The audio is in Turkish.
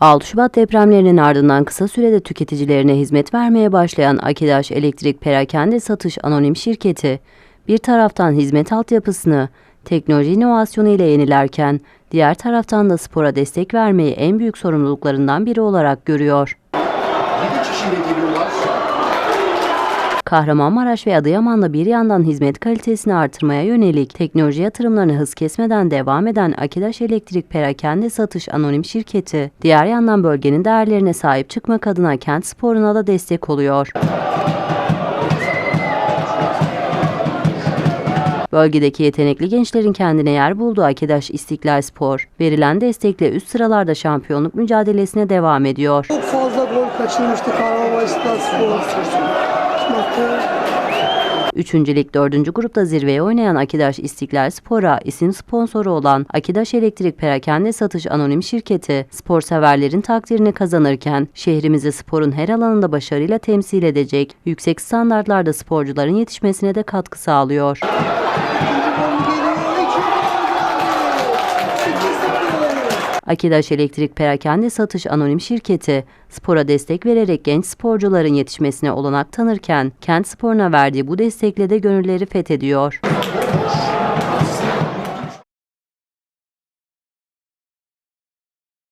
6 Şubat depremlerinin ardından kısa sürede tüketicilerine hizmet vermeye başlayan Akidaş Elektrik Perakende Satış Anonim Şirketi, bir taraftan hizmet altyapısını, teknoloji inovasyonu ile yenilerken, diğer taraftan da spora destek vermeyi en büyük sorumluluklarından biri olarak görüyor. Kahramanmaraş ve Adıyaman'da bir yandan hizmet kalitesini artırmaya yönelik teknoloji yatırımlarını hız kesmeden devam eden Akidaş Elektrik Perakende Satış Anonim Şirketi, diğer yandan bölgenin değerlerine sahip çıkmak adına kent sporuna da destek oluyor. Bölgedeki yetenekli gençlerin kendine yer bulduğu Akidaş İstiklal Spor, verilen destekle üst sıralarda şampiyonluk mücadelesine devam ediyor. Çok fazla gol kaçırmıştı Kahramanmaraş Spor. Maçta Üçüncü Lig 4. grupta zirveye oynayan Akidaş İstiklal Spor'a isim sponsoru olan Akidaş Elektrik Perakende Satış Anonim Şirketi, spor severlerin takdirini kazanırken şehrimizi sporun her alanında başarıyla temsil edecek, yüksek standartlarda sporcuların yetişmesine de katkı sağlıyor. Akidaş Elektrik Perakende Satış Anonim Şirketi, spora destek vererek genç sporcuların yetişmesine olanak tanırken, kent sporuna verdiği bu destekle de gönülleri fethediyor.